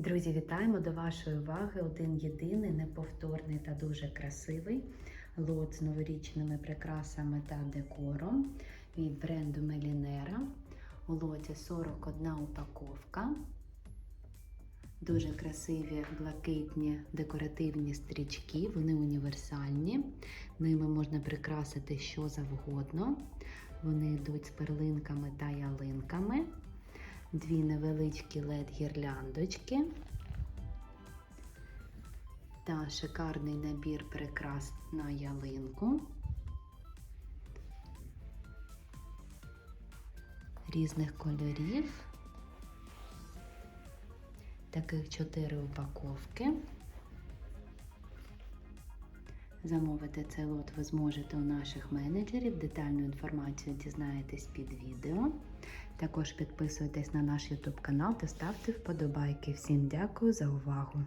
Друзі, вітаємо до вашої уваги один єдиний, неповторний та дуже красивий лот з новорічними прикрасами та декором від бренду Мелінера. У лоті 41 упаковка. Дуже красиві блакитні декоративні стрічки, вони універсальні. Ними можна прикрасити що завгодно. Вони йдуть з перлинками та ялинками дві невеличкі лед-гірляндочки та шикарний набір прикрас на ялинку різних кольорів. Таких чотири упаковки. Замовити цей лот ви зможете у наших менеджерів. Детальну інформацію дізнаєтесь під відео. Також підписуйтесь на наш YouTube канал та ставте вподобайки. Всім дякую за увагу!